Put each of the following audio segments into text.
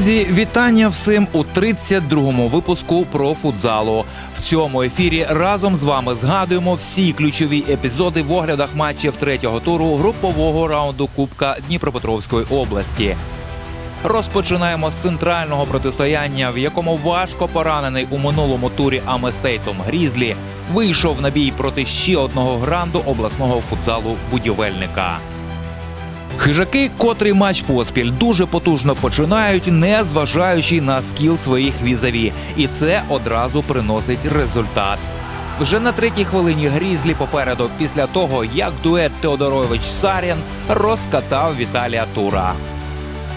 Друзі, вітання всім у 32-му випуску про футзалу. В цьому ефірі разом з вами згадуємо всі ключові епізоди в оглядах матчів третього туру групового раунду Кубка Дніпропетровської області. Розпочинаємо з центрального протистояння, в якому важко поранений у минулому турі Аместейтом Грізлі вийшов на бій проти ще одного гранду обласного футзалу будівельника. Хижаки, котрий матч поспіль дуже потужно починають, не зважаючи на скіл своїх візаві, і це одразу приносить результат. Вже на третій хвилині Грізлі попереду, після того як дует Теодорович Сарін розкатав Віталія Тура.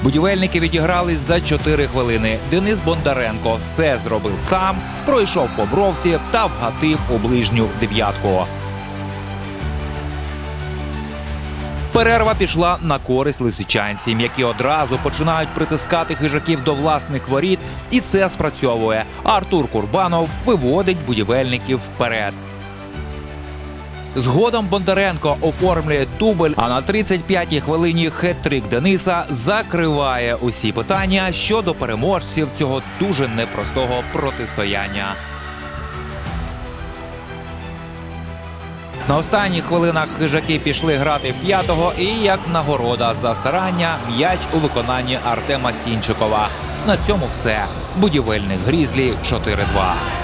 Будівельники відігрались за 4 хвилини. Денис Бондаренко все зробив сам, пройшов по бровці та вгатив у ближню дев'ятку. Перерва пішла на користь лисичанцям, які одразу починають притискати хижаків до власних воріт, і це спрацьовує. Артур Курбанов виводить будівельників вперед. Згодом Бондаренко оформлює дубль, а на 35-й хвилині хет-трик Дениса закриває усі питання щодо переможців цього дуже непростого протистояння. На останніх хвилинах хижаки пішли грати в п'ятого, і як нагорода за старання м'яч у виконанні Артема Сінчикова. На цьому все. Будівельник Грізлі 4-2.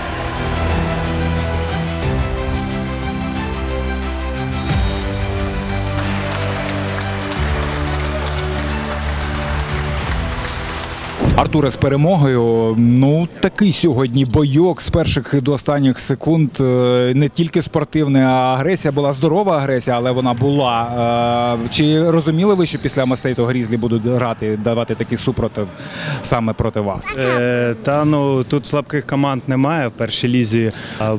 Артуре з перемогою. Ну такий сьогодні бойок з перших до останніх секунд. Е, Не тільки спортивна агресія була здорова агресія, але вона була. Е, Чи розуміли ви, що після Мастейту Грізлі будуть грати, давати такий супротив саме проти вас? Е, та ну тут слабких команд немає в першій лізі.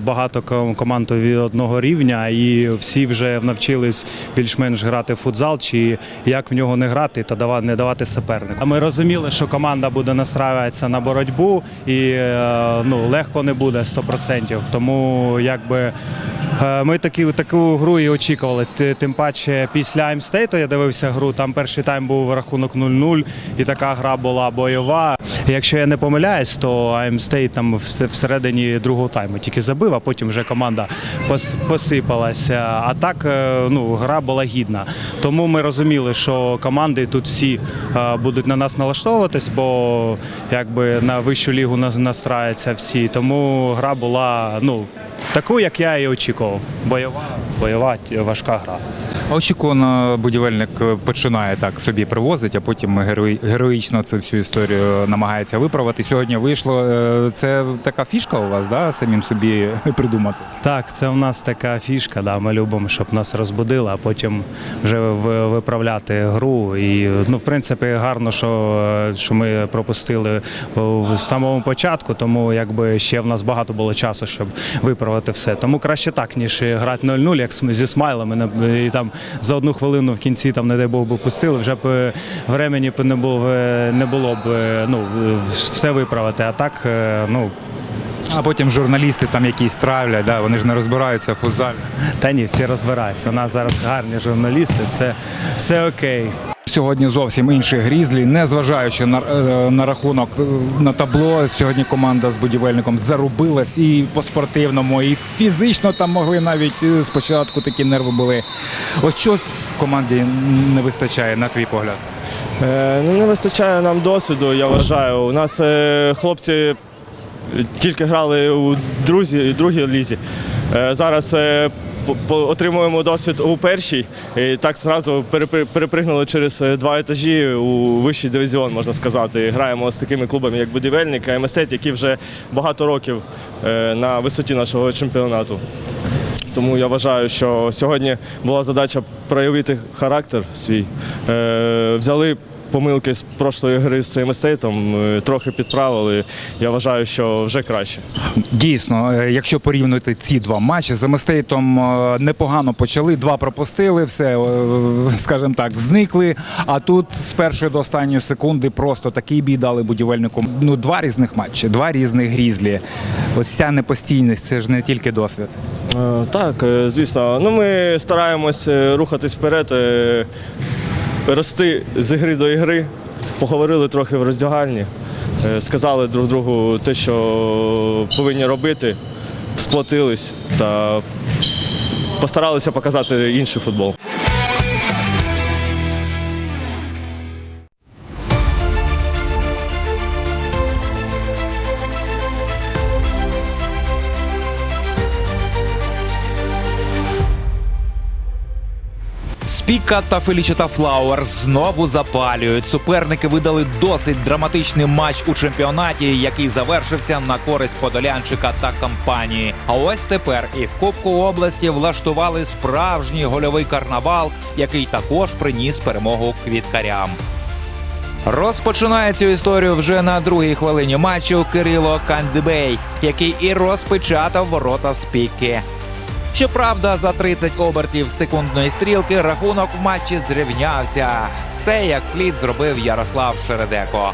Багато ком- команд від одного рівня, і всі вже навчились більш-менш грати в футзал, чи як в нього не грати та дава- не давати супернику. Ми розуміли, що команда буде настраюватися на боротьбу, і е, ну легко не буде 100%. Тому якби. Е, Ми такі, таку гру і очікували. Ти- Тим паче після Аймстейту я дивився гру. Там перший тайм був рахунок 0-0, і така гра була бойова. Якщо я не помиляюсь, то Аймстейт там вс- всередині другого тайму тільки забив, а потім вже команда пос- посипалася. А так е, ну, гра була гідна. Тому ми розуміли, що команди тут всі е, будуть на нас налаштовуватись, бо якби на вищу лігу нас- настраються всі. Тому гра була ну, таку, як я і очікував. Бойова, бойова, важка гра. Очікувано будівельник е, починає так собі привозить, а потім герої- героїчно цю всю історію намагається виправити. Сьогодні вийшло. Е, Це така фішка у вас, да? самим собі придумати. Так, це в нас така фішка. Да, ми любимо, щоб нас розбудили, а потім вже виправляти гру. І ну, в принципі, гарно, що, що ми пропустили в самому початку, тому якби ще в нас багато було часу, щоб виправити все. Тому краще так, ніж грати 0-0, як зі смайлами. І там за одну хвилину в кінці, там, не дай Бог, би пустили, вже б е, времені не було, е, не було б е, ну, все виправити. А так, ну. А потім журналісти там якісь травлять, да? вони ж не розбираються в футзалі. Та ні, всі розбираються. У нас зараз гарні журналісти, все, все окей. Сьогодні зовсім інші грізлі, незважаючи на, е, на рахунок е, на табло. Сьогодні команда з будівельником зарубилась і по спортивному, і фізично там могли навіть е, спочатку такі нерви були. Ось в команді не вистачає, на твій погляд? Ну, не вистачає нам досвіду, я вважаю. У нас е, хлопці тільки грали у друзі, другій лізі. Е, Зараз е, отримуємо досвід у першій. І так зразу перепригнули через е, два етажі у вищий дивізіон, можна сказати. Граємо з такими клубами, як будівельник, МСТ, які вже багато років е, на висоті нашого чемпіонату. Тому я вважаю, що сьогодні була задача проявити характер свій. Е, взяли помилки з прошлої гри з цим естейтом, е, трохи підправили. Я вважаю, що вже краще. Дійсно, е, якщо порівнювати ці два матчі, з Аместейтом е, непогано почали, два пропустили, все, скажімо так, зникли. А тут з першої до останньої секунди просто такий бій дали будівельнику. Ну, два різних матчі, два різних грізлі. Ось ця непостійність, це ж не тільки досвід. Так, звісно. Ну, ми стараємось рухатись вперед, рости з ігри до ігри. поговорили трохи в роздягальні, е, сказали друг другу те, що повинні робити, сплотились та постаралися показати інший футбол. Спіка та Фелічета Флауер знову запалюють. Суперники видали досить драматичний матч у чемпіонаті, який завершився на користь подолянчика та компанії. А ось тепер і в Кубку області влаштували справжній гольовий карнавал, який також приніс перемогу квіткарям. Розпочинає цю історію вже на другій хвилині матчу Кирило Кандибей, який і розпечатав ворота спіки. Щоправда, за 30 обертів секундної стрілки рахунок в матчі зрівнявся. Все як слід зробив Ярослав Шередеко.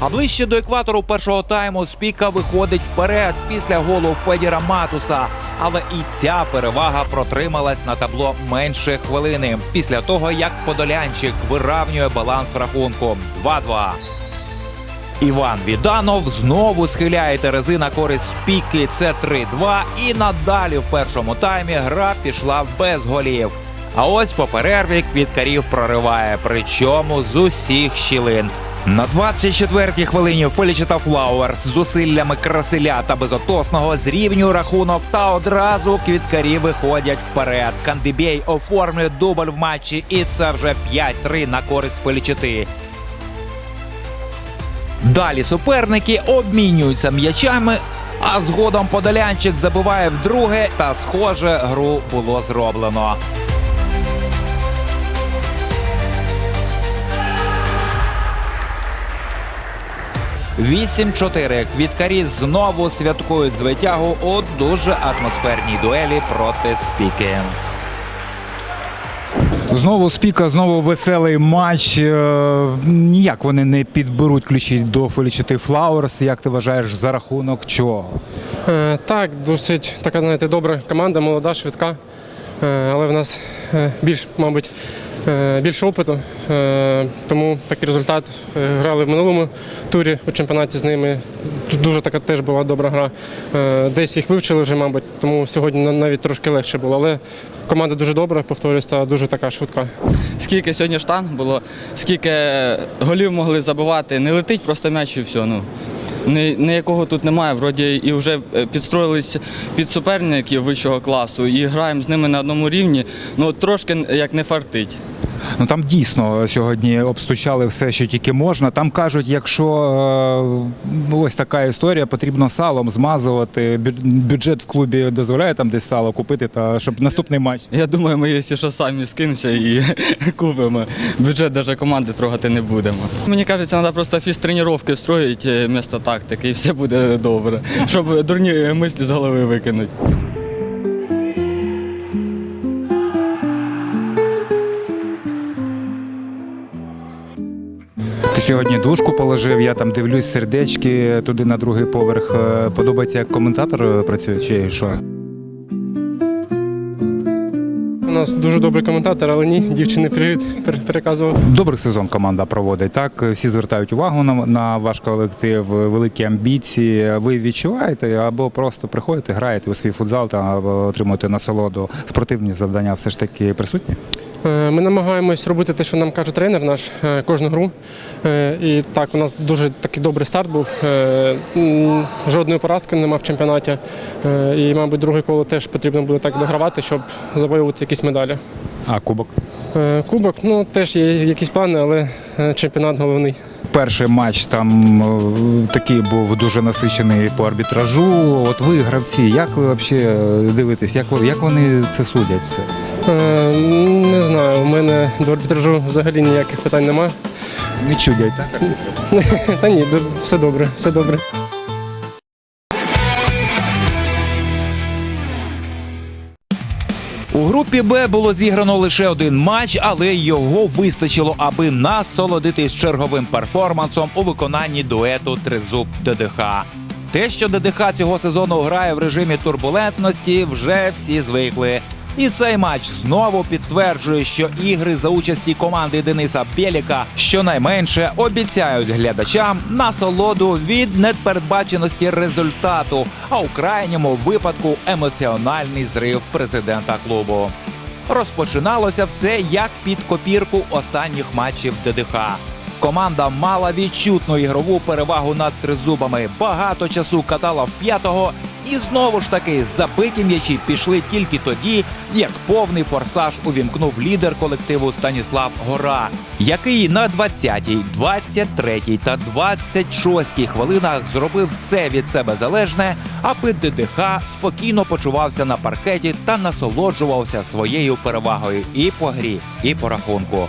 А ближче до екватору першого тайму Спіка виходить вперед після голу Федіра Матуса. Але і ця перевага протрималась на табло менше хвилини після того, як Подолянчик виравнює баланс рахунку 2-2. Іван Віданов знову схиляє Терези на користь піки. Це 3-2. І надалі в першому таймі гра пішла без голів. А ось по перерві квіткарів прориває, причому з усіх щілин. На 24-й хвилині Фелічета Флауер з зусиллями Красиля та Безотосного зрівнює рахунок та одразу квіткарі виходять вперед. Кандибєй оформлює дубль в матчі, і це вже 5-3 на користь Фелічети. Далі суперники обмінюються м'ячами, а згодом Подолянчик забиває вдруге, та схоже, гру було зроблено. Вісім-чотири квіткарі знову святкують звитягу у дуже атмосферній дуелі проти спіки. Знову спіка, знову веселий матч. Е, Ніяк вони не підберуть ключі до Фелічити Флауерс. Як ти вважаєш, за рахунок чого? Е, Так, досить така, знаєте, добра команда, молода, швидка. Е, Але в нас більш, мабуть, більше опиту. Е, Тому такий результат. Е, Грали в минулому турі у чемпіонаті з ними. Тут дуже така теж була добра гра. Е, Десь їх вивчили вже, мабуть, тому сьогодні навіть трошки легше було. Але команда дуже добра, повторюсь, та дуже така швидка. скільки сьогодні штанг було, скільки голів могли забивати, не летить просто м'яч і все. Ну. Ні- Ніякого тут немає. Вроді і вже підстроїлися підстроїлись під суперників вищого класу і граємо з ними на одному рівні. Ну трошки як не фартить. Ну там дійсно сьогодні обстучали все, що тільки можна. Там кажуть, якщо е, ось така історія, потрібно салом змазувати. Бюджет в клубі дозволяє там десь сало купити, та щоб наступний матч. Я думаю, ми якщо що самі скинемося і купимо. Бюджет навіть команди трогати не будемо. Мені кажеться, треба просто фіз-тренування строїти вмісто тактики, і все буде добре, щоб дурні мислі з голови викинути. Сьогодні дужку положив, я там дивлюсь сердечки туди на другий поверх. Е, Подобається, як коментатор е, працює, чи що? У нас дуже добрий коментатор, але ні, дівчини привіт переказував. Добрий сезон команда проводить. Так всі звертають увагу на, на ваш колектив, великі амбіції. Ви відчуваєте або просто приходите, граєте у свій футзал та отримуєте насолоду. Спортивні завдання все ж таки присутні. Е, Ми намагаємось робити те, що нам каже тренер наш е, кожну гру. Е, І так, у нас дуже такий добрий старт був. Жодної поразки нема в чемпіонаті. І, мабуть, друге коло теж потрібно буде так догравати, щоб завоювати якісь медалі. А кубок. Кубок, ну теж є якісь плани, але чемпіонат головний. Перший матч там такий був дуже насичений по арбітражу. От ви, гравці, як ви взагалі дивитесь, як, як вони це судять все? Е, Не знаю, у мене до арбітражу взагалі ніяких питань нема. Не чудять, так? Та ні, все добре, все добре. У групі Б було зіграно лише один матч, але його вистачило, аби насолодитись черговим перформансом у виконанні дуету Тризуб ДДХ. Те, що ДДХ цього сезону грає в режимі турбулентності, вже всі звикли. І цей матч знову підтверджує, що ігри за участі команди Дениса Бєліка щонайменше обіцяють глядачам насолоду від непередбаченості результату, а у крайньому випадку емоціональний зрив президента клубу. Розпочиналося все як під копірку останніх матчів ДДХ. Команда мала відчутну ігрову перевагу над тризубами, багато часу катала в п'ятого, і знову ж таки забиті м'ячі пішли тільки тоді, як повний форсаж увімкнув лідер колективу Станіслав Гора, який на 20-й, 23-й та 26-й хвилинах зробив все від себе залежне, аби ДДХ спокійно почувався на паркеті та насолоджувався своєю перевагою і по грі, і по рахунку.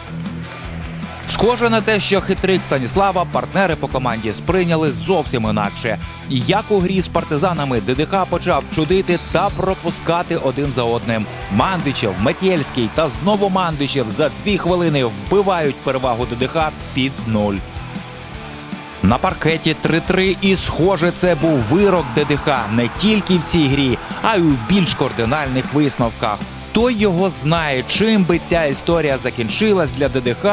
Схоже на те, що хитрик Станіслава партнери по команді сприйняли зовсім інакше. І як у грі з партизанами ДДХ почав чудити та пропускати один за одним. Мандичев, Метєльський та знову Мандичев за дві хвилини вбивають перевагу ДДХ під нуль. На паркеті 3-3 і схоже, це був вирок ДДХ не тільки в цій грі, а й у більш кардинальних висновках. Хто його знає, чим би ця історія закінчилась для ДДХ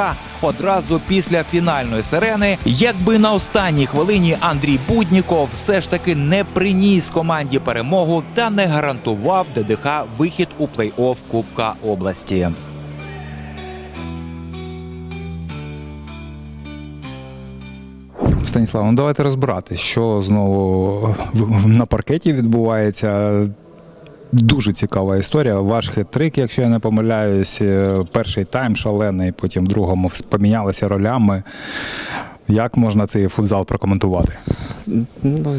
одразу після фінальної сирени, якби на останній хвилині Андрій Будніков все ж таки не приніс команді перемогу та не гарантував ДДХ вихід у плей-офф Кубка області. Станіслав, ну давайте розбирати, що знову на паркеті відбувається. Дуже цікава історія. Ваш хитрик, якщо я не помиляюсь, е, перший тайм шалений, потім в другому помінялися ролями. Як можна цей футзал прокоментувати? Ну,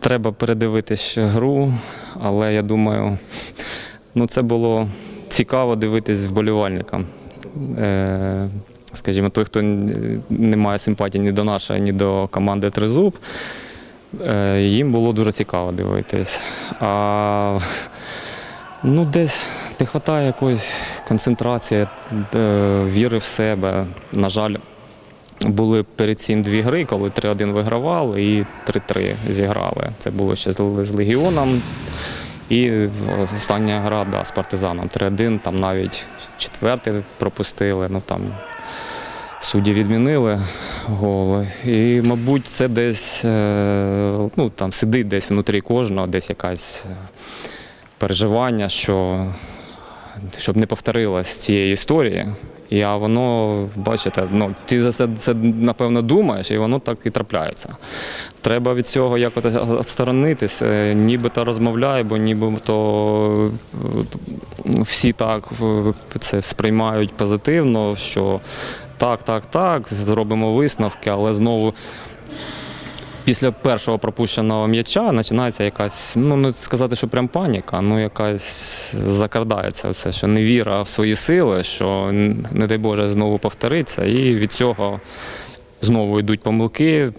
треба передивитись гру, але я думаю, ну це було цікаво дивитись вболівальникам. Е, скажімо, той, хто не має симпатії ні до нашої, ні до команди Тризуб, їм було дуже цікаво дивитись. А ну, десь не вистачає якоїсь концентрації, е, віри в себе. На жаль, були перед цим дві гри, коли 3-1 вигравали і 3-3 зіграли. Це було ще з Легіоном. І остання гра да, з партизаном 3-1, там навіть четвертий пропустили, ну там судді відмінили гол. І, мабуть, це десь е, ну, там сидить десь внутрі кожного, десь якась е, переживання, що щоб не повторилось цієї історії. І а воно, бачите, ну ти за це, це напевно думаєш, і воно так і трапляється. Треба від цього якось відсторонитись, е, нібито розмовляє, бо нібито всі так це сприймають позитивно, що так, так, так, зробимо висновки, але знову після першого пропущеного м'яча починається якась, ну не сказати, що прям паніка, ну якась закрадається все, що невіра в свої сили, що не дай Боже знову повториться, і від цього знову йдуть помилки.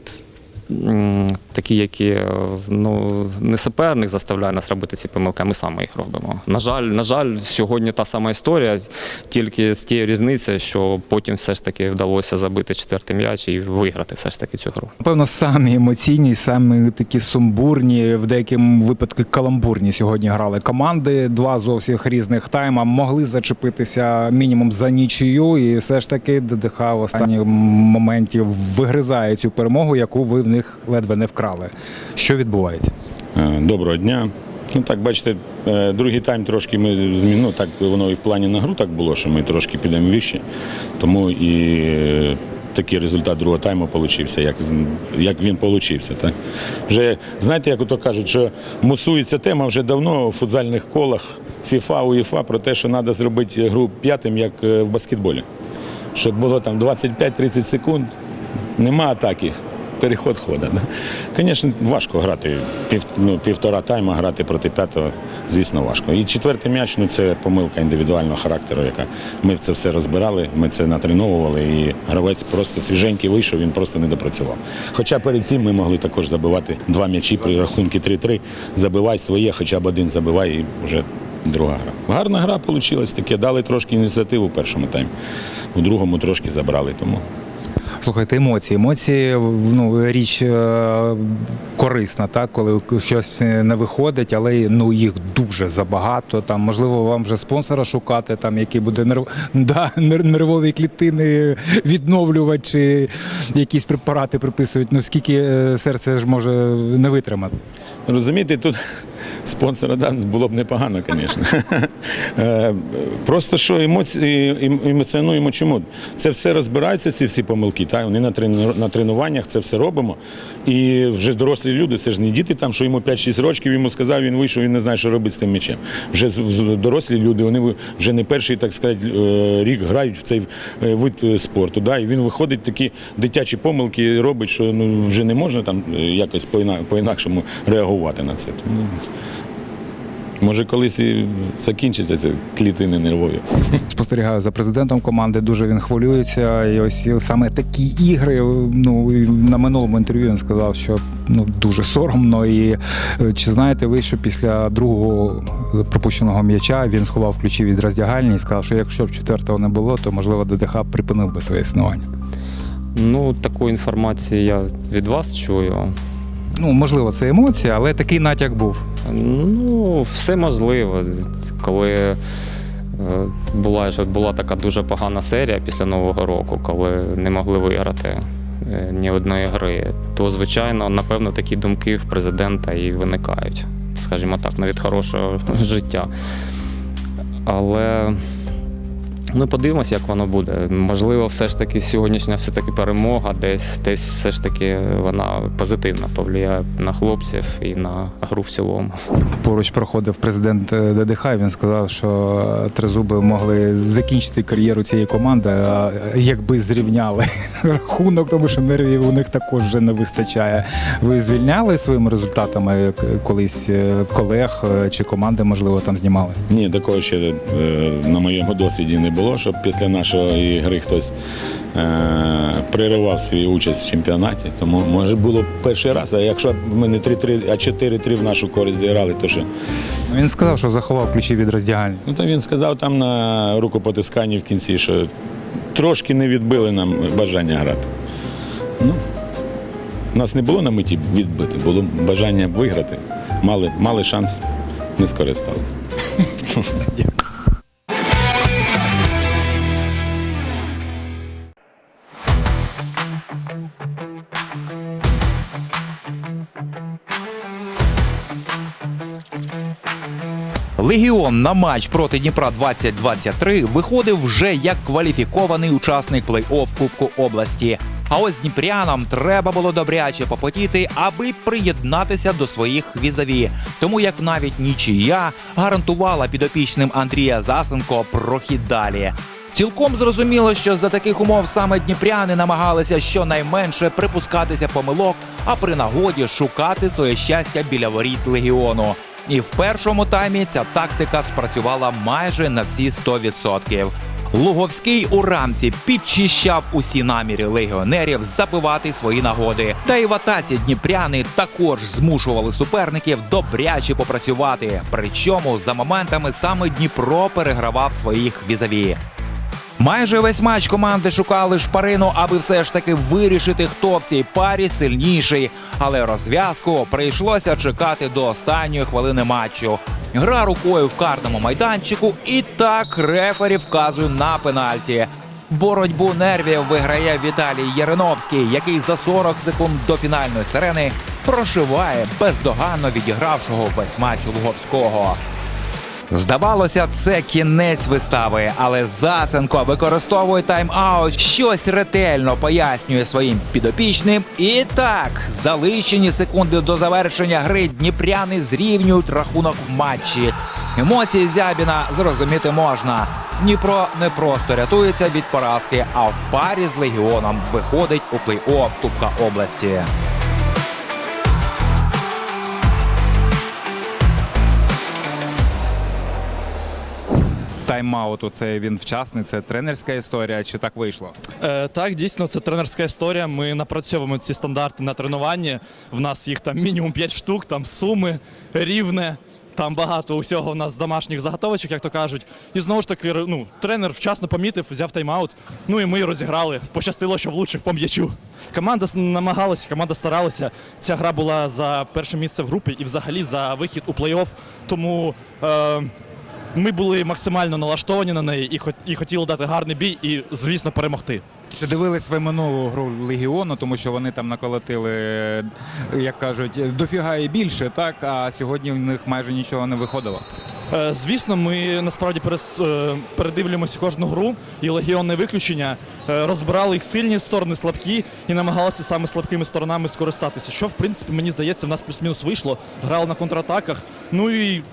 Такі, які е, ну, не суперник заставляє нас робити ці помилки, а ми саме їх робимо. На жаль, на жаль, сьогодні та сама історія, тільки з тією різницею, що потім все ж таки вдалося забити четвертий м'яч і виграти все ж таки цю гру. Напевно, самі емоційні, самі такі сумбурні, в деякому випадку каламбурні сьогодні грали команди. Два зовсім різних тайма могли зачепитися мінімум за нічию, і все ж таки ДДХ в останніх моменті вигризає цю перемогу, яку ви в них ледве не вкрали. Що відбувається? Е, Доброго дня. Ну так, бачите, е, другий тайм трошки ми змін... ну, так воно і в плані на гру так було, що ми трошки підемо вище. Тому і е, такий результат другого тайму получився, як, як він получився. Так? Вже знаєте, як ото кажуть, що мусується тема вже давно у футзальних колах FIFA, УЄФА про те, що треба зробити гру п'ятим, як в баскетболі. Щоб було там 25-30 секунд, нема атаки. Переход хода. Да? Звісно, важко грати пів, ну, півтора тайма грати проти п'ятого, звісно, важко. І четвертий м'яч ну, це помилка індивідуального характеру, яка ми це все розбирали, ми це натреновували, і гравець просто свіженький вийшов, він просто не допрацював. Хоча перед цим ми могли також забивати два м'ячі при рахунку 3-3. Забивай своє, хоча б один забивай, і вже друга гра. Гарна гра вийшла, таке. Дали трошки ініціативу в першому таймі, в другому трошки забрали. Тому Слухайте, емоції. Емоції ну, річ е, корисна, так, коли щось не виходить, але ну, їх дуже забагато. Там, можливо, вам вже спонсора шукати, там, який буде нерв... да, нервові клітини відновлювати, чи якісь препарати приписують. Ну, скільки е, серце ж може не витримати. Розумієте, тут спонсора да, було б непогано, звісно. Е, Просто що емоції, ем- емоціонуємо чому? Це все розбирається, ці всі помилки. Так? Вони на, на тренуваннях це все робимо. І вже дорослі люди, це ж не діти, там, що йому 5-6 років, йому сказав, він вийшов, він не знає, що робити з тим м'ячем. Вже дорослі люди, вони вже не перший, так сказати, е, рік грають в цей е, вид е, спорту. Да? І він виходить такі дитячі помилки робить, що ну, вже не можна там якось по-інакшому реагувати на це. Може, колись і закінчиться ці клітини нервові. Спостерігаю за президентом команди, дуже він хвилюється. І ось саме такі ігри. Ну на минулому інтерв'ю він сказав, що ну дуже соромно. І е, чи знаєте ви, що після другого пропущеного м'яча він сховав ключі від роздягальні і сказав, що якщо б четвертого не було, то можливо ДДХ припинив би своє існування. Ну, таку інформацію я від вас чую. Ну можливо, це емоція, але такий натяк був. Ну, все можливо. Коли е, була, була така дуже погана серія після Нового року, коли не могли виграти е, ні одної гри, то, звичайно, напевно, такі думки в президента і виникають, скажімо так, не від хорошого життя. Але ну, подивимося, як воно буде. Можливо, все ж таки сьогоднішня все-таки перемога, десь, десь все ж таки вона позитивно повлияє на хлопців і на гру в цілому. Поруч проходив президент е, ДДХ. Він сказав, що тризуби могли закінчити кар'єру цієї команди, а, якби зрівняли рахунок, тому що нервів у них також вже не вистачає. Ви звільняли своїми результатами колись е, колег е, чи команди, можливо, там знімались? Ні, такого ще на моєму досвіді не було, щоб після нашої гри хтось е, приривав свою участь в чемпіонаті. Тому може було перший раз. А якщо б ми не 3-3, а 4-3 в нашу користь зіграли, то що? Він сказав, що заховав ключі від роздягальні. Ну то він сказав там на рукопотисканні в кінці, що трошки не відбили нам бажання грати. Ну, у нас не було на меті відбити, було бажання виграти. Мали, мали шанс, не скористалися. Легіон на матч проти Дніпра 2023 виходив вже як кваліфікований учасник плей-офф Кубку області. А ось дніпрянам треба було добряче попотіти, аби приєднатися до своїх візаві. Тому як навіть нічия гарантувала підопічним Андрія Засенко прохід далі. Цілком зрозуміло, що за таких умов саме дніпряни намагалися щонайменше припускатися помилок, а при нагоді шукати своє щастя біля воріт легіону. І в першому таймі ця тактика спрацювала майже на всі 100%. Луговський у рамці підчищав усі наміри легіонерів забивати свої нагоди. Та й в атаці дніпряни також змушували суперників добряче попрацювати. Причому за моментами саме Дніпро перегравав своїх візаві. Майже весь матч команди шукали шпарину, аби все ж таки вирішити, хто в цій парі сильніший. Але розв'язку прийшлося чекати до останньої хвилини матчу. Гра рукою в карному майданчику, і так рефері вказує на пенальті. Боротьбу нервів виграє Віталій Яриновський, який за 40 секунд до фінальної сирени прошиває бездоганно відігравшого весь матч Луговського. Здавалося, це кінець вистави, але Засенко використовує тайм-аут, щось ретельно пояснює своїм підопічним. І так, за лишені секунди до завершення гри дніпряни зрівнюють рахунок в матчі. Емоції Зябіна зрозуміти можна. Дніпро не просто рятується від поразки, а в парі з легіоном виходить у плей-офф Кубка області. Тайм-ауту це він вчасний, це тренерська історія, чи так вийшло? Е, так, дійсно, це тренерська історія. Ми напрацьовуємо ці стандарти на тренуванні. В нас їх там мінімум 5 штук, там суми, рівне, Там багато усього у нас домашніх заготовочок, як то кажуть. І знову ж таки, ну, тренер вчасно помітив, взяв тайм-аут. Ну і ми розіграли. Пощастило, що влучив по м'ячу. Команда намагалася, команда старалася. Ця гра була за перше місце в групі і взагалі за вихід у плей-офф. Тому е, ми були максимально налаштовані на неї і, хот- і хотіли дати гарний бій і, звісно, перемогти. Чи дивились ви минулу гру Легіону, тому що вони там наколотили, як кажуть, дофіга і більше, так? А сьогодні в них майже нічого не виходило. Е, Звісно, ми насправді перес, е, передивлюємося кожну гру, і легіон не виключення. Е, Розбирали їх сильні сторони, слабкі, і намагалися саме слабкими сторонами скористатися. Що, в принципі, мені здається, в нас плюс-мінус вийшло. Грали на контратаках. Ну і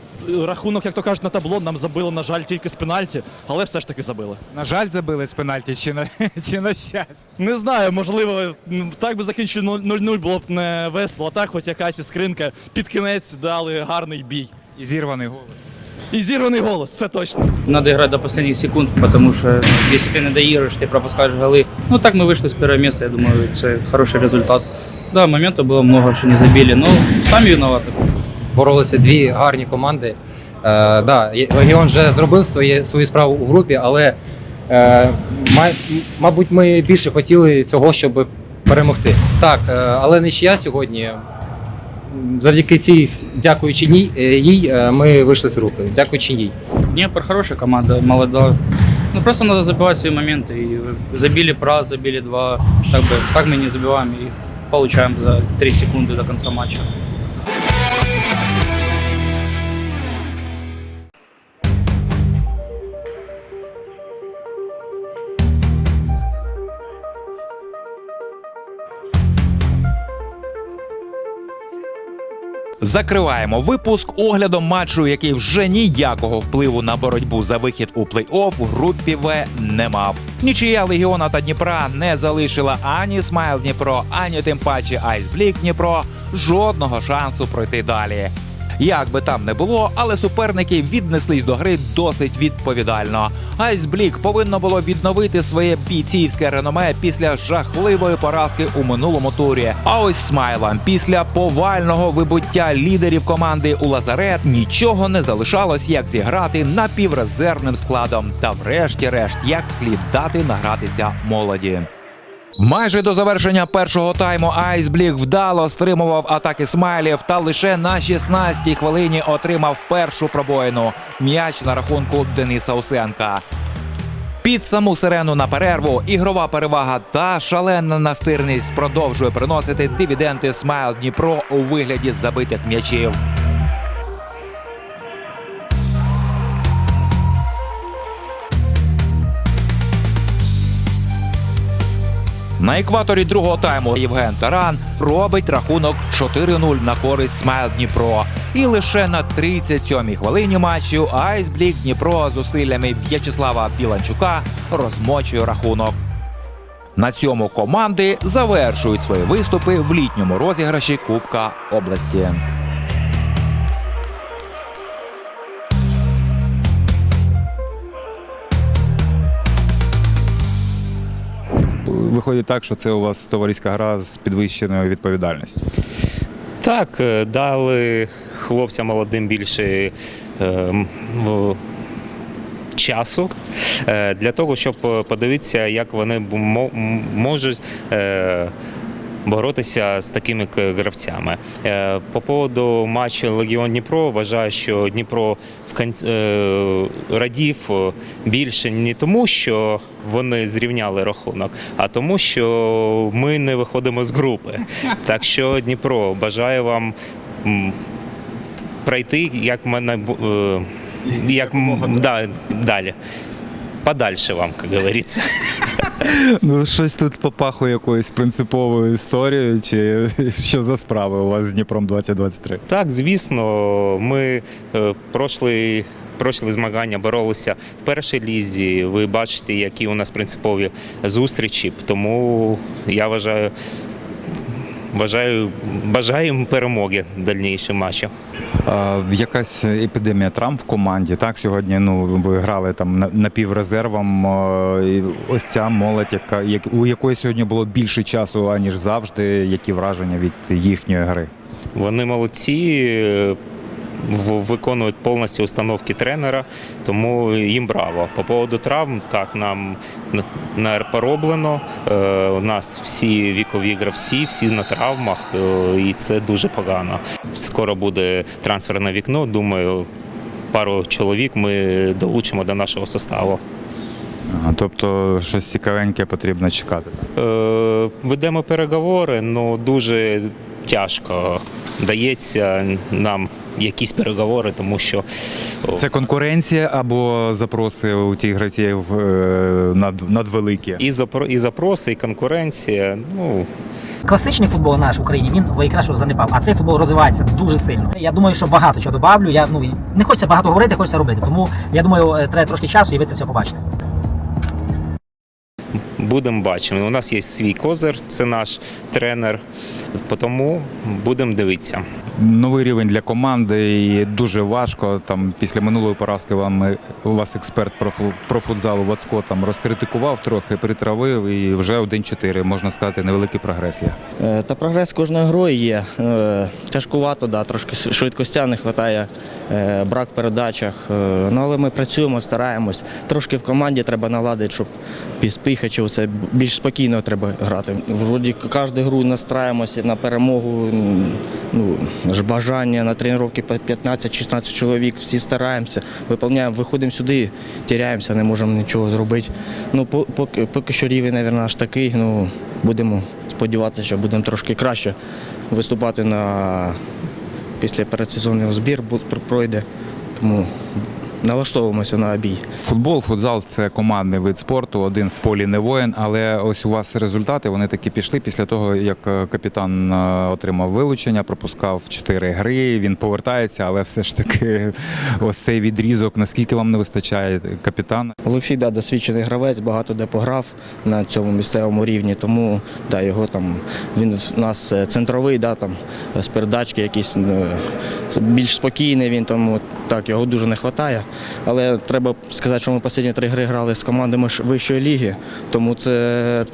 рахунок, як то кажуть, на табло нам забили, на жаль, тільки з пенальті, але все ж таки забили. На жаль, забили з пенальті чи на, чи на щастя. Не знаю, можливо, м, так би закінчили 0-0, було б не весело. А так, хоч якась іскринка під кінець дали гарний бій. І зірваний голос. І зірваний голос, це точно. Надо играть до последних секунд, потому что если ты не доиграешь, ты пропускаешь голы. Ну так мы вышли с первого места, я думаю, это хороший результат. Да, моментов было много, что не забили, но сами виноваты. боролися дві гарні команди. Е, да, є- Легіон вже зробив своє, свою справу у групі, але е, ма- м- мабуть, ми більше хотіли цього, щоб перемогти. Так, е, але нічия сьогодні. м, Завдяки цій, дякуючи ній, е, їй, е, ми вийшли з групи. Дякуючи їй. Днепр хорошая команда, молодая. Ну просто надо забивать свои моменты. И забили раз, забили два. Так, бы, так мы не забиваем и получаем за 3 секунды до конца матча. Закриваємо випуск оглядом матчу, який вже ніякого впливу на боротьбу за вихід у плей-офф в групі В не мав. Нічия Легіона та Дніпра не залишила ані Смайл Дніпро, ані тим паче Айсблік Дніпро жодного шансу пройти далі. Як би там не було, але суперники віднеслись до гри досить відповідально. Айсблік повинно було відновити своє бійцівське реноме після жахливої поразки у минулому турі. А ось смайлам після повального вибуття лідерів команди у лазарет нічого не залишалось, як зіграти напіврезервним складом та, врешті-решт, як слід дати награтися молоді. Майже до завершення першого тайму Айсблік вдало стримував атаки смайлів та лише на 16-й хвилині отримав першу пробоїну. М'яч на рахунку Дениса Усенка. Під саму сирену на перерву ігрова перевага та шалена настирність продовжує приносити дивіденди Смайл Дніпро у вигляді забитих м'ячів. На екваторі другого тайму Євген Таран робить рахунок 4-0 на користь Смайл Дніпро. І лише на 37-й хвилині матчу Айсблік Дніпро з усиллями В'ячеслава Біланчука розмочує рахунок. На цьому команди завершують свої виступи в літньому розіграші Кубка області. Виходить так, що це у вас товариська гра з підвищеною відповідальністю. Так, е, дали хлопцям молодим більше е, в- часу е, для того, щоб е, подивитися, як вони можуть. е, Боротися з такими гравцями. Е, По поводу матчу Легіон Дніпро вважаю, що Дніпро в е, радів е, більше не тому, що вони зрівняли рахунок, а тому, що ми не виходимо з групи. Так що Дніпро бажаю вам пройти як мене як да, далі. Подальше вам, як говориться. Ну, щось тут попахує якоюсь принциповою історією, чи що за справи у вас з Дніпром 2023? Так, звісно, ми е, пройшли, пройшли змагання, боролися в першій лізі. Ви бачите, які у нас принципові зустрічі. Тому я вважаю, вважаю, бажаю їм перемоги в дальніших матчах. Якась епідемія травм в команді. Так, сьогодні ну ви грали там на- напіврезервом. Ось ця молодь, яка як у якої сьогодні було більше часу аніж завжди. Які враження від їхньої гри? Вони молодці. Виконують повністю установки тренера, тому їм браво. По поводу травм, так, нам на- на- пороблено. Е, У нас всі вікові гравці, всі на травмах, е, і це дуже погано. Скоро буде трансферне вікно. Думаю, пару чоловік ми долучимо до нашого составу. Ага, тобто щось цікавеньке потрібно чекати. Е, Ведемо переговори, але дуже тяжко дається нам якісь переговори, тому що Це конкуренція або запроси у тих гравців е, над, надвеликі? і запро- і запроси, і конкуренція. Ну Класичний футбол наш в Україні він якраз занепав, а цей футбол розвивається дуже сильно. Я думаю, що багато чого добавлю. Я ну не хочеться багато говорити, хочеться робити. Тому я думаю, е, треба трошки часу, і ви це все побачите. Будемо бачити. У нас є свій козир, це наш тренер, тому будемо дивитися. Новий рівень для команди і дуже важко. Там після минулої поразки вам е, у вас експерт про, фу- про футзал Вацко там розкритикував трохи, притравив і вже 1-4, можна сказати, невеликий прогрес є. Е, Та прогрес кожної грою є. Е, Тяжкувато, да, трошки швидкостя не вистачає, брак в передачах. Ну, але ми працюємо, стараємось. Трошки в команді треба наладити, щоб під Піхачів це більш спокійно треба грати. Вроді кожну гру настраємося на перемогу. Ну, бажання на тренування по 15-16 чоловік, всі стараємося, виповняємо, виходимо сюди, тіряємося, не можемо нічого зробити. Ну, поки, поки що рівень, мабуть, аж такий. Ну, будемо сподіватися, що будемо трошки краще виступати на після передсезонного збір пройде. Тому налаштовуємося на бій. Футбол, футзал це командний вид спорту, один в полі не воїн. Але ось у вас результати вони таки пішли після того, як е, капітан е, отримав вилучення, пропускав чотири гри. Він повертається, але все ж таки, ось цей відрізок. Наскільки вам не вистачає капітана? Олексій да, досвідчений гравець, багато де пограв на цьому місцевому рівні, тому да, його там він у нас е, центровий, да, там з передачки якийсь е, більш спокійний. Він тому так його дуже не вистачає. Але треба сказати, що ми останні три гри грали з командами вищої ліги, тому це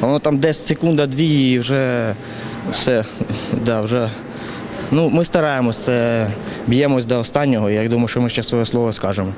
воно там десь секунда, дві і вже все. Да, вже Ну, ми стараємось, це б'ємось до останнього. Я думаю, що ми ще своє слово скажемо.